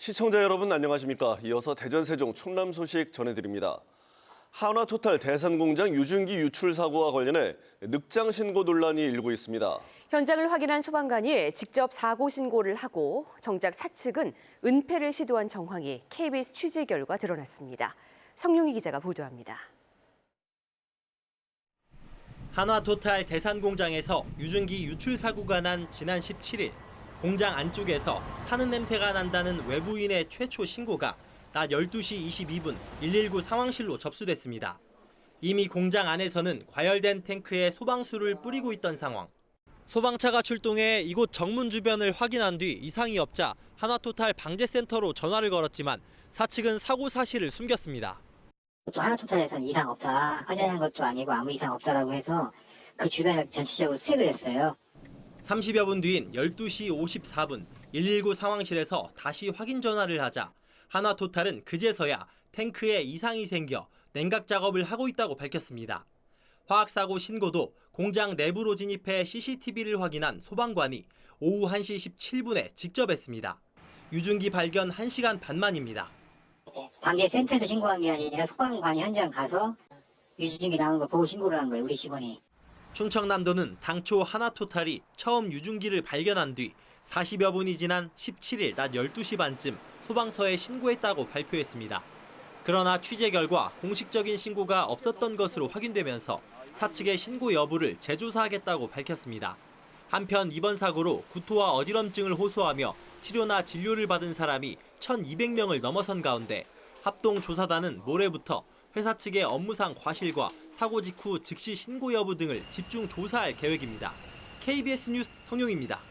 시청자 여러분 안녕하십니까? 이어서 대전 세종 충남 소식 전해드립니다. 한화토탈 대산공장 유증기 유출 사고와 관련해 늑장 신고 논란이 일고 있습니다. 현장을 확인한 소방관이 직접 사고 신고를 하고 정작 사측은 은폐를 시도한 정황이 KBS 취재 결과 드러났습니다. 성룡희 기자가 보도합니다. 한화토탈 대산공장에서 유증기 유출 사고가 난 지난 17일 공장 안쪽에서 타는 냄새가 난다는 외부인의 최초 신고가 낮 12시 22분 119 상황실로 접수됐습니다. 이미 공장 안에서는 과열된 탱크에 소방수를 뿌리고 있던 상황. 소방차가 출동해 이곳 정문 주변을 확인한 뒤 이상이 없자 한화토탈 방재센터로 전화를 걸었지만 사측은 사고 사실을 숨겼습니다. 또 하나토탈에서는 이상 없다, 확인한 것도 아니고 아무 이상 없다라고 해서 그 주변을 전체적으로 수색을 했어요. 30여 분 뒤인 12시 54분 119 상황실에서 다시 확인 전화를 하자 하나토탈은 그제서야 탱크에 이상이 생겨 냉각 작업을 하고 있다고 밝혔습니다. 화학사고 신고도 공장 내부로 진입해 CCTV를 확인한 소방관이 오후 1시 17분에 직접 했습니다. 유증기 발견 1시간 반 만입니다. 방계 센터에서 신고한 게 아니라 소방관이 현장 가서 유증기 나오는 거 보고 신고를 한 거예요, 우리 직원이. 충청남도는 당초 하나토탈이 처음 유증기를 발견한 뒤 40여 분이 지난 17일 낮 12시 반쯤 소방서에 신고했다고 발표했습니다. 그러나 취재 결과 공식적인 신고가 없었던 것으로 확인되면서 사측의 신고 여부를 재조사하겠다고 밝혔습니다. 한편 이번 사고로 구토와 어지럼증을 호소하며 치료나 진료를 받은 사람이 1,200명을 넘어선 가운데 합동조사단은 모레부터 회사 측의 업무상 과실과 사고 직후 즉시 신고 여부 등을 집중 조사할 계획입니다. KBS 뉴스 성용입니다.